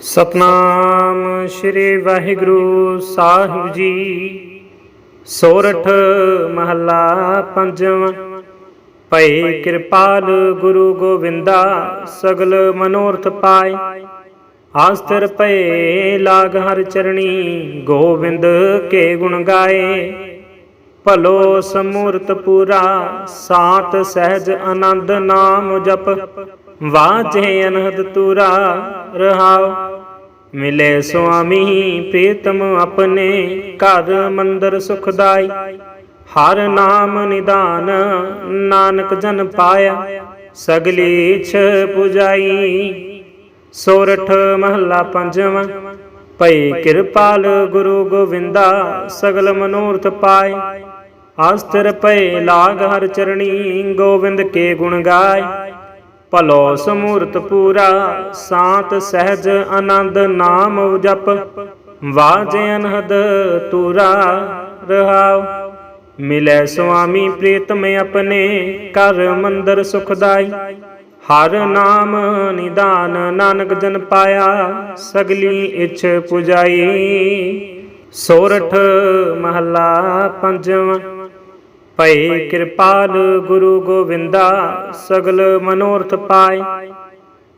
ਸਤਨਾਮ ਸ੍ਰੀ ਵਾਹਿਗੁਰੂ ਸਾਹਿਬ ਜੀ। ਸੋਰਠ ਮਹੱਲਾ ਪੰਜਵਾਂ। ਭਈ ਕਿਰਪਾਲ ਗੁਰੂ ਗੋਵਿੰਦਾ ਸਗਲ ਮਨੋਰਥ ਪਾਏ ਆਸਤਰ ਭਏ ਲਾਗ ਹਰ ਚਰਣੀ ਗੋਵਿੰਦ ਕੇ ਗੁਣ ਗਾਏ। ਭਲੋ ਸਮੂਰਤ ਪੂਰਾ, ਸਾਤ ਸਹਿਜ ਆਨੰਦ ਨਾਮ ਜਪ। ਵਾਜੇ ਅਨਹਦ ਤੂਰਾ ਰਹਾਉ। ਮਿਲੇ ਸੁਆਮੀ ਪ੍ਰੀਤਮ ਆਪਣੇ ਘਰ ਮੰਦਰ ਸੁਖਦਾਈ। ਹਰ ਨਾਮ ਨਿਦਾਨ ਨਾਨਕ ਜਨ ਪਾਇਆ। ਸਗਲੀ ਇਛ ਪੁਜਾਈ। ਸੋਰਠ ਮਹੱਲਾ ਪੰਜਵਾਂ। ਭਈ ਕਿਰਪਾਲ ਗੁਰੂ ਗੋਵਿੰਦਾ ਸਗਲ ਮਨੋਰਥ ਪਾਏ। ਆਸਤਰ ਭਏ ਲਾਗ ਹਰ ਚਰਣੀ ਗੋਵਿੰਦ ਕੇ ਗੁਣ ਗਾਏ। ਭਲੋ ਸਮੂਰਤ ਪੂਰਾ, ਸਾਤ ਸਹਿਜ ਆਨੰਦ ਨਾਮ ਜਪ, ਵਾਜੇ ਅਨਹਦ ਤੂਰਾ, ਰਹਾਉ। ਮਿਲੇ ਸੁਆਮੀ ਪ੍ਰੀਤਮ ਆਪਣੇ, ਘਰ ਮੰਦਰ ਸੁਖਦਾਈ। ਹਰ ਨਾਮ ਨਿਦਾਨ ਨਾਨਕ ਜਨ ਪਾਇਆ, ਸਗਲੀ ਇਛ ਪੁਜਾਈ। ਸੋਰਠ ਮਹੱਲਾ ਪੰਜਵਾਂ। ਭਈ ਕਿਰਪਾਲ ਗੁਰੂ ਗੋਵਿੰਦਾ, ਸਗਲ ਮਨੋਰਥ ਪਾਏ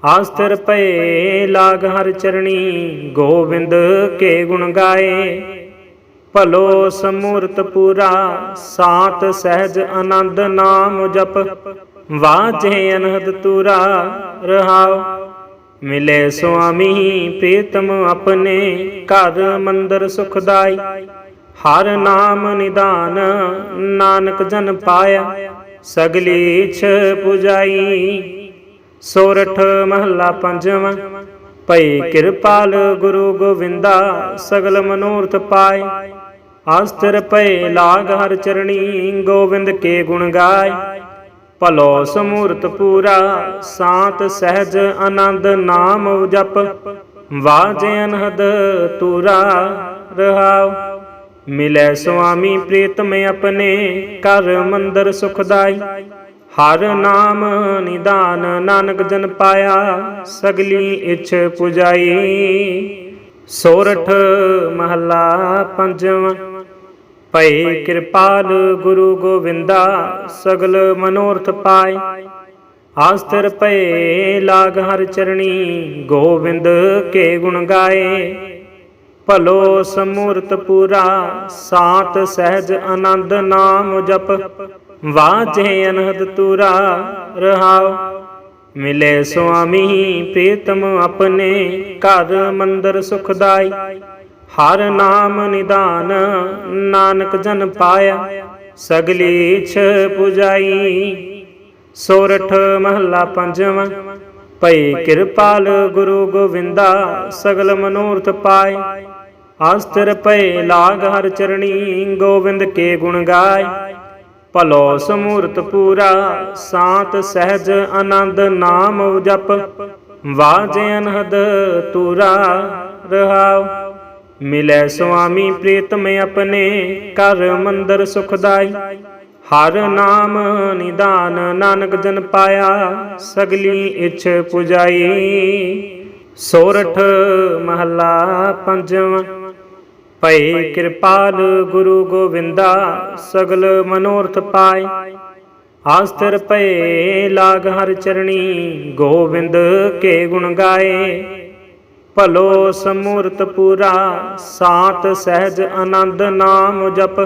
ਆਸਤਰ ਪਏ ਲਾਗ ਹਰ ਚਰਣੀ, ਗੋਵਿੰਦ ਕੇ ਗੁਣ ਗਾਏ। ਭਲੋ ਸਮੂਰਤ ਪੂਰਾ, ਸਾਤ ਸਹਿਜ ਆਨੰਦ ਨਾਮ ਜਪ। ਵਾਜੇ ਅਨਹਦ ਤੂਰਾ, ਰਹਾਉ। ਮਿਲੇ ਸੁਆਮੀ, ਪ੍ਰੀਤਮ ਆਪਣੇ, ਘਰ ਮੰਦਰ ਸੁਖਦਾਈ ਹਰ ਨਾਮ ਨਿਦਾਨ, ਨਾਨਕ ਜਨ ਪਾਇਆ, ਸਗਲੀ ਛ ਪੁਜਾਈ। ਸੋਰਠ ਮਹੱਲਾ ਪੰਜਵਾਂ, ਭਈ ਕਿਰਪਾਲ ਗੁਰੂ ਗੋਵਿੰਦਾ, ਸਗਲ ਮਨੋਰਥ ਪਾਏ। ਆਸਤਰ ਪਏ ਲਾਗ ਹਰ ਚਰਣੀ, ਗੋਵਿੰਦ ਕੇ ਗੁਣ ਗਾਏ। ਭਲੋ ਸਮੂਰਤ ਪੂਰਾ, ਸਾਤ ਸਹਿਜ ਆਨੰਦ ਨਾਮ ਜਪ। ਵਾਜੇ ਅਨਹਦ ਤੂਰਾ, ਰਹਾਉ। ਮਿਲੈ ਸੁਆਮੀ ਪ੍ਰੀਤਮ ਆਪਣੇ ਘਰ ਮੰਦਰ ਸੁਖਦਾਈ। ਹਰ ਨਾਮ ਨਿਦਾਨ ਨਾਨਕ ਜਨ ਪਾਇਆ, ਸਗਲੀ ਇਛ ਪੁਜਾਈ। ਸੋਰਠ ਮਹੱਲਾ ਪੰਜਵਾਂ ਪਏ ਕਿਰਪਾਲ ਗੁਰੂ ਗੋਵਿੰਦਾ ਸਗਲ ਮਨੋਰਥ ਪਾਏ ਆਸਤਰ ਪਏ ਲਾਗ ਹਰ ਚਰਣੀ, ਗੋਵਿੰਦ ਕੇ ਗੁਣ ਗਾਏ। ਭਲੋ ਸਮੂਰਤ ਪੂਰਾ, ਸਾਤ ਸਹਿਜ ਆਨੰਦ ਨਾਮ ਜਪ, ਵਾਜੇ ਅਨਹਦ ਤੂਰਾ, ਰਹਾਉ। ਮਿਲੇ ਸੁਆਮੀ ਪ੍ਰੀਤਮ ਆਪਣੇ, ਘਰ ਮੰਦਰ ਸੁਖਦਾਈ। ਹਰ ਨਾਮ ਨਿਦਾਨ, ਨਾਨਕ ਜਨ ਪਾਇਆ, ਸਗਲੀ ਛ ਪੁਜਾਈ। ਸੋਰਠ ਮਹੱਲਾ ਪੰਜਵਾਂ, ਭਈ ਕਿਰਪਾਲ ਗੁਰੂ ਗੋਵਿੰਦਾ, ਸਗਲ ਮਨੋਰਥ ਪਾਏ। ਆਸਤਰ ਭਏ ਲਾਗ ਹਰ ਚਰਣੀ, ਗੋਵਿੰਦ ਕੇ ਗੁਣ ਗਾਏ ਭਲੋ ਸਮੂਰਤ ਪੂਰਾ, ਸਾਤ ਸਹਿਜ ਆਨੰਦ ਨਾਮ ਜਪ। ਵਾਜੇ ਅਨਹਦ ਤੂਰਾ, ਰਹਾਉ। ਮਿਲੇ ਸੁਆਮੀ ਪ੍ਰੀਤਮ ਆਪਣੇ, ਕਰ ਮੰਦਰ ਸੁਖਦਾਈ ਹਰ ਨਾਮ ਨਿਦਾਨ ਨਾਨਕ ਜਨ ਪਾਇਆ, ਸਗਲੀ ਇਛ ਪੁਜਾਈ। ਸੋਰਠ ਮਹੱਲਾ ਪੰਜਵਾਂ। ਭਈ ਕਿਰਪਾਲ ਗੁਰੂ ਗੋਵਿੰਦਾ ਸਗਲ ਮਨੋਰਥ ਪਾਏ ਆਸਤਰ ਪਏ ਲਾਗ ਹਰ ਚਰਣੀ ਗੋਵਿੰਦ ਕੇ ਗੁਣ ਗਾਏ। ਭਲੋ ਸਮੂਰਤ ਪੂਰਾ ਸਾਤ ਸਹਿਜ ਆਨੰਦ ਨਾਮ ਜਪ।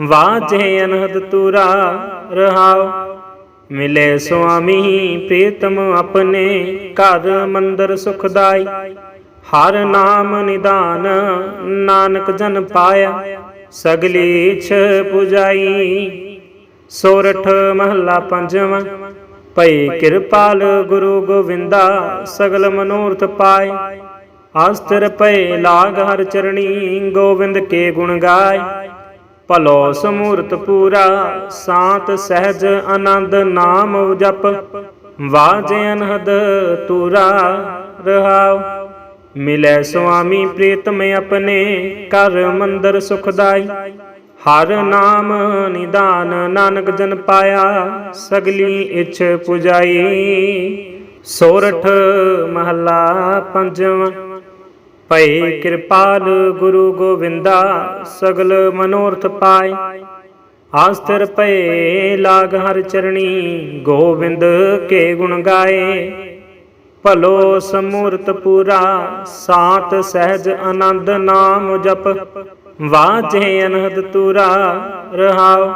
ਵਾਜੇ ਅਨਹਦ ਤੂਰਾ ਰਹਾਉ। ਮਿਲੇ ਸੁਆਮੀ, ਪ੍ਰੀਤਮ ਆਪਣੇ, ਘਰ ਮੰਦਰ ਸੁਖਦਾਈ ਹਰ ਨਾਮ ਨਿਦਾਨ, ਨਾਨਕ ਜਨ ਪਾਇਆ, ਸਗਲੀ ਛ ਪੁਜਾਈ। ਸੋਰਠ ਮਹੱਲਾ ਪੰਜਵਾਂ, ਭਈ ਕਿਰਪਾਲ ਗੁਰੂ ਗੋਵਿੰਦਾ, ਸਗਲ ਮਨੋਰਥ ਪਾਏ। ਆਸਤਰ ਭਏ ਲਾਗ ਹਰ ਚਰਣੀ, ਗੋਵਿੰਦ ਕੇ ਗੁਣ ਗਾਏ। ਭਲੋ ਸਮੂਰਤ ਪੂਰਾ, ਸਾਤ ਸਹਿਜ ਆਨੰਦ ਨਾਮ ਜਪ। ਵਾਜੇ ਅਨਹਦ ਤੂਰਾ, ਰਹਾਉ। ਮਿਲੈ ਸੁਆਮੀ ਪ੍ਰੀਤਮ ਆਪਣੇ ਕਰ ਮੰਦਰ ਸੁਖਦਾਈ। ਹਰ ਨਾਮ ਨਿਦਾਨ ਨਾਨਕ ਜਨ ਪਾਇਆ, ਸਗਲੀ ਇਛ ਪੁਜਾਈ। ਸੋਰਠ ਮਹੱਲਾ ਪੰਜਵਾਂ, ਭਈ ਕਿਰਪਾਲ ਗੁਰੂ ਗੋਵਿੰਦਾ ਸਗਲ ਮਨੋਰਥ ਪਾਏ ਆਸਤਰ ਭਏ ਲਾਗ ਹਰ ਚਰਣੀ, ਗੋਵਿੰਦ ਕੇ ਗੁਣ ਗਾਏ। ਭਲੋ ਸਮੂਰਤ ਪੂਰਾ, ਸਾਤ ਸਹਿਜ ਆਨੰਦ ਨਾਮ ਜਪ, ਵਾਜੇ ਅਨਹਦ ਤੂਰਾ, ਰਹਾਉ।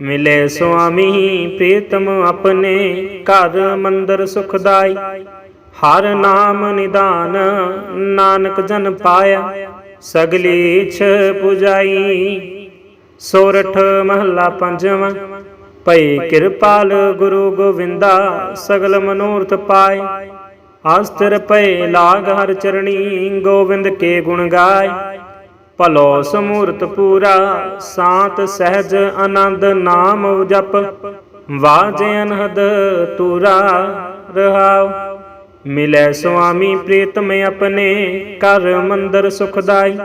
ਮਿਲੇ ਸੁਆਮੀ ਪ੍ਰੀਤਮ ਆਪਣੇ, ਘਰ ਮੰਦਰ ਸੁਖਦਾਈ। ਹਰ ਨਾਮ ਨਿਦਾਨ, ਨਾਨਕ ਜਨ ਪਾਇਆ, ਸਗਲੀ ਛ ਪੁਜਾਈ। ਸੋਰਠ ਮਹੱਲਾ ਪੰਜਵਾਂ, ਭਈ ਕਿਰਪਾਲ ਗੁਰੂ ਗੋਵਿੰਦਾ, ਸਗਲ ਮਨੋਰਥ ਪਾਏ। ਅਸਤਰ ਭਏ ਲਾਗ ਹਰ ਚਰਣੀ, ਗੋਵਿੰਦ ਕੇ ਗੁਣ ਗਾਏ ਭਲੋ ਸਮੂਰਤ ਪੂਰਾ, ਸਾਤ ਸਹਿਜ ਆਨੰਦ ਨਾਮ ਜਪ। ਵਾਜੇ ਅਨਹਦ ਤੂਰਾ, ਰਹਾਉ। ਮਿਲੇ ਸੁਆਮੀ ਪ੍ਰੀਤਮ ਆਪਣੇ, ਕਰ ਮੰਦਰ ਸੁਖਦਾਈ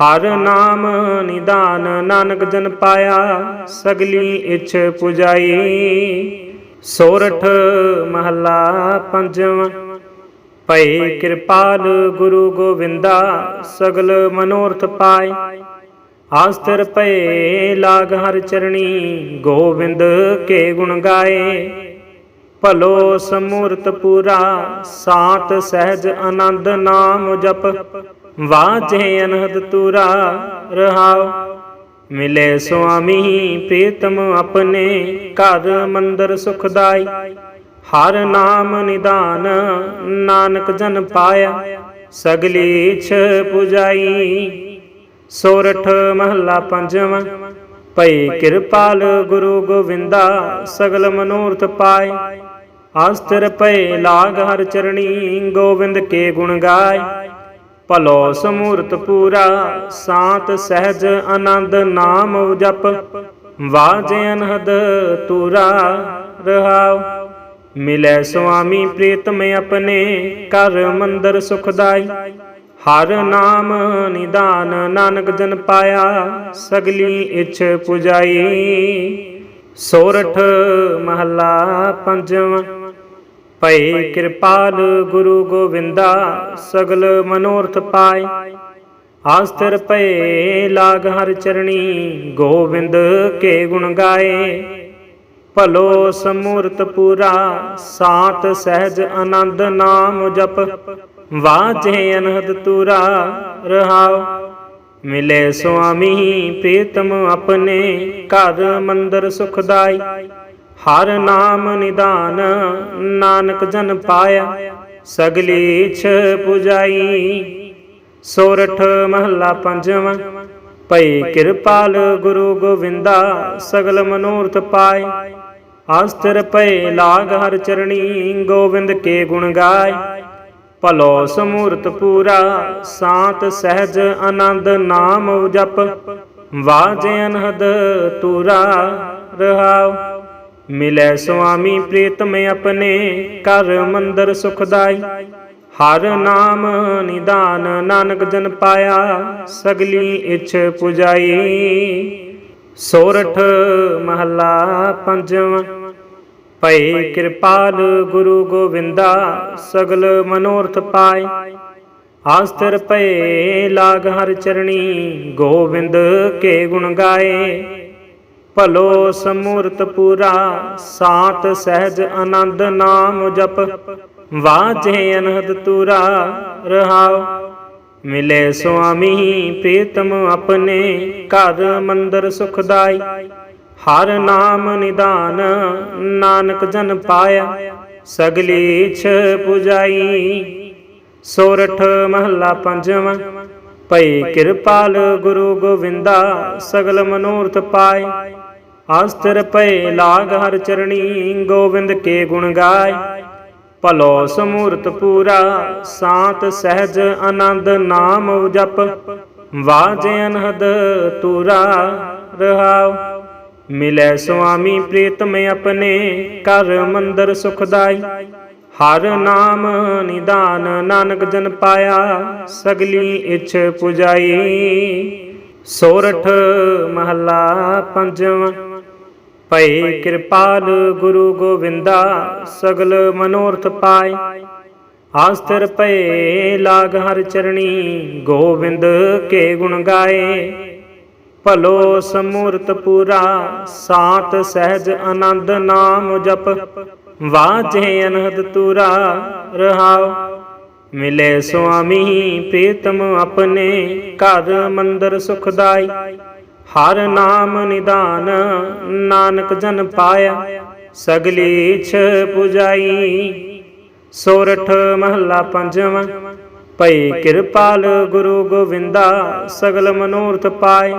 ਹਰ ਨਾਮ ਨਿਦਾਨ ਨਾਨਕ ਜਨ ਪਾਇਆ, ਸਗਲੀ ਇਛ ਪੁਜਾਈ। ਸੋਰਠ ਮਹੱਲਾ ਪੰਜਵਾਂ। ਭਈ ਕਿਰਪਾਲ ਗੁਰੂ ਗੋਵਿੰਦਾ, ਸਗਲ ਮਨੋਰਥ ਪਾਏ ਆਸਤਰ ਪਏ ਲਾਗ ਹਰ ਚਰਣੀ, ਗੋਵਿੰਦ ਕੇ ਗੁਣ ਗਾਏ। ਭਲੋ ਸਮੂਰਤ ਪੂਰਾ, ਸਾਤ ਸਹਿਜ ਆਨੰਦ ਨਾਮ ਜਪ। ਵਾਜੇ ਅਨਹਦ ਤੂਰਾ, ਰਹਾਉ। ਮਿਲੇ ਸੁਆਮੀ, ਪ੍ਰੀਤਮ ਆਪਣੇ, ਘਰ ਮੰਦਰ ਸੁਖਦਾਈ ਹਰ ਨਾਮ ਨਿਦਾਨ, ਨਾਨਕ ਜਨ ਪਾਇਆ ਸਗਲੀ ਛ ਪੁਜਾਈ। ਸੋਰਠ ਮਹੱਲਾ ਪੰਜਵਾਂ, ਭਈ ਕਿਰਪਾਲ ਗੁਰੂ ਗੋਵਿੰਦਾ, ਸਗਲ ਮਨੋਰਥ ਪਾਏ। ਆਸਤਰ ਭਏ ਲਾਗ ਹਰ ਚਰਣੀ, ਗੋਵਿੰਦ ਕੇ ਗੁਣ ਗਾਏ। ਭਲੋ ਸਮੂਰਤ ਪੂਰਾ, ਸਾਤ ਸਹਿਜ ਆਨੰਦ ਨਾਮ ਜਪ। ਵਾਜੇ ਅਨਹਦ ਤੂਰਾ, ਰਹਾਉ। ਮਿਲੈ ਸੁਆਮੀ ਪ੍ਰੀਤਮ ਆਪਣੇ ਘਰ ਮੰਦਰ ਸੁਖਦਾਈ। ਹਰ ਨਾਮ ਨਿਦਾਨ ਨਾਨਕ ਜਨ ਪਾਇਆ, ਸਗਲੀ ਇਛ ਪੁਜਾਈ। ਸੋਰਠ ਮਹੱਲਾ ਪੰਜਵਾਂ ਪਏ ਕਿਰਪਾਲ ਗੁਰੂ ਗੋਵਿੰਦਾ ਸਗਲ ਮਨੋਰਥ ਪਾਏ ਆਸਤਰ ਪਏ ਲਾਗ ਹਰ ਚਰਣੀ, ਗੋਵਿੰਦ ਕੇ ਗੁਣ ਗਾਏ। ਭਲੋ ਸਮੂਰਤ ਪੂਰਾ, ਸਾਤ ਸਹਿਜ ਆਨੰਦ ਨਾਮ ਜਪ, ਵਾਜੇ ਅਨਹਦ ਤੂਰਾ, ਰਹਾਉ। ਮਿਲੇ ਸੁਆਮੀ ਪ੍ਰੀਤਮ ਆਪਣੇ, ਘਰ ਮੰਦਰ ਸੁਖਦਾਈ। ਹਰ ਨਾਮ ਨਿਦਾਨ, ਨਾਨਕ ਜਨ ਪਾਇਆ, ਸਗਲੀ ਛ ਪੁਜਾਈ। ਸੋਰਠ ਮਹੱਲਾ ਪੰਜਵਾਂ, ਭਈ ਕਿਰਪਾਲ ਗੁਰੂ ਗੋਵਿੰਦਾ, ਸਗਲ ਮਨੋਰਥ ਪਾਏ। ਅਸਤਰ ਭਏ ਲਾਗ ਹਰ ਚਰਣੀ, ਗੋਵਿੰਦ ਕੇ ਗੁਣ ਗਾਏ ਭਲੋ ਸਮੂਰਤ ਪੂਰਾ, ਸਾਤ ਸਹਿਜ ਆਨੰਦ ਨਾਮ ਜਪ। ਵਾਜੇ ਅਨਹਦ ਤੂਰਾ, ਰਹਾਉ। ਮਿਲੇ ਸੁਆਮੀ ਪ੍ਰੀਤਮ ਆਪਣੇ ਕਰ ਮੰਦਰ ਸੁਖਦਾਈ ਹਰ ਨਾਮ ਨਿਦਾਨ ਨਾਨਕ ਜਨ ਪਾਇਆ, ਸਗਲੀ ਇਛ ਪੁਜਾਈ। ਸੋਰਠ ਮਹੱਲਾ ਪੰਜਵਾਂ। ਭਈ ਕਿਰਪਾਲ ਗੁਰੂ ਗੋਵਿੰਦਾ ਸਗਲ ਮਨੋਰਥ ਪਾਏ। ਆਸਤਰ ਭਏ ਲਾਗ ਹਰ ਚਰਣੀ ਗੋਵਿੰਦ ਕੇ ਗੁਣ ਗਾਏ। ਭਲੋ ਸਮੂਰਤ ਪੂਰਾ ਸਾਤ ਸਹਿਜ ਆਨੰਦ ਨਾਮ ਜਪ। ਵਾਜੇ ਅਨਹਦ ਤੂਰਾ ਰਹਾਉ। ਮਿਲੇ ਸੁਆਮੀ, ਪ੍ਰੀਤਮ ਆਪਣੇ ਘਰ ਮੰਦਰ ਸੁਖਦਾਈ। ਹਰ ਨਾਮ ਨਿਦਾਨ ਨਾਨਕ ਜਨ ਪਾਇਆ, ਸਗਲੀ ਇਛ ਪੁਜਾਈ। ਸੋਰਠ ਮਹੱਲਾ ਪੰਜਵਾਂ, ਭਈ ਕਿਰਪਾਲ ਗੁਰੂ ਗੋਵਿੰਦਾ ਸਗਲ ਮਨੋਰਥ ਪਾਏ। ਆਸਤਰ ਭਏ ਲਾਗ ਹਰ ਚਰਣੀ, ਗੋਵਿੰਦ ਕੇ ਗੁਣ ਗਾਏ। ਭਲੋ ਸਮੂਰਤ ਪੂਰਾ, ਸਾਤ ਸਹਿਜ ਆਨੰਦ ਨਾਮ ਜਪ, ਵਾਜੇ ਅਨਹਦ ਤੂਰਾ, ਰਹਾਉ। ਮਿਲੇ ਸੁਆਮੀ ਪ੍ਰੀਤਮ ਆਪਣੇ, ਘਰ ਮੰਦਰ ਸੁਖਦਾਈ ਹਰ ਨਾਮ ਨਿਦਾਨ ਨਾਨਕ ਜਨ ਪਾਇਆ, ਸਗਲੀ ਇਛ ਪੁਜਾਈ। ਸੋਰਠ ਮਹੱਲਾ ਪੰਜਵਾਂ। ਭਈ ਕਿਰਪਾਲ ਗੁਰੂ ਗੋਵਿੰਦਾ ਸਗਲ ਮਨੋਰਥ ਪਾਏ ਆਸਤਰ ਪਏ ਲਾਗ ਹਰ ਚਰਣੀ ਗੋਵਿੰਦ ਕੇ ਗੁਣ ਗਾਏ। ਭਲੋ ਸਮੂਰਤ ਪੂਰਾ ਸਾਤ ਸਹਿਜ ਆਨੰਦ ਨਾਮ ਜਪ। ਵਾਜੇ ਅਨਹਦ ਤੂਰਾ ਰਹਾਉ। ਮਿਲੇ ਸੁਆਮੀ ਪ੍ਰੀਤਮ ਆਪਣੇ। ਘਰ ਮੰਦਰ ਸੁਖਦਾਈ ਹਰ ਨਾਮ ਨਿਦਾਨ, ਨਾਨਕ ਜਨ ਪਾਇਆ, ਸਗਲੀ ਛ ਪੁਜਾਈ। ਸੋਰਠ ਮਹੱਲਾ ਪੰਜਵਾਂ, ਭਈ ਕਿਰਪਾਲ ਗੁਰੂ ਗੋਵਿੰਦਾ, ਸਗਲ ਮਨੋਰਥ ਪਾਏ।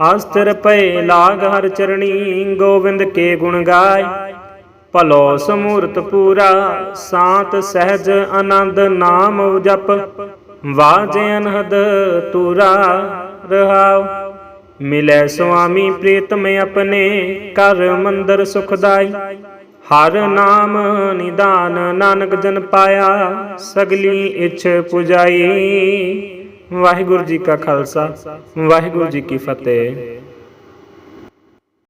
ਆਸਤਰ ਪਏ ਲਾਗ ਹਰ ਚਰਣੀ, ਗੋਵਿੰਦ ਕੇ ਗੁਣ ਗਾਏ। ਭਲੋ ਸਮੂਰਤ ਪੂਰਾ, ਸਾਤ ਸਹਿਜ ਆਨੰਦ ਨਾਮ ਜਪ। ਵਾਜੇ ਅਨਹਦ ਤੂਰਾ ਰਹਾਉ ਮਿਲੈ ਸੁਆਮੀ ਪ੍ਰੀਤਮ ਆਪਣੇ ਘਰ ਮੰਦਰ ਸੁਖਦਾਈ। ਹਰ ਨਾਮ ਨਿਦਾਨ ਨਾਨਕ ਜਨ ਪਾਇਆ, ਸਗਲੀ ਇਛ ਪੁਜਾਈ। ਵਾਹਿਗੁਰੂ ਜੀ ਕਾ ਖਾਲਸਾ, ਵਾਹਿਗੁਰੂ ਜੀ ਕੀ ਫਤਿਹ।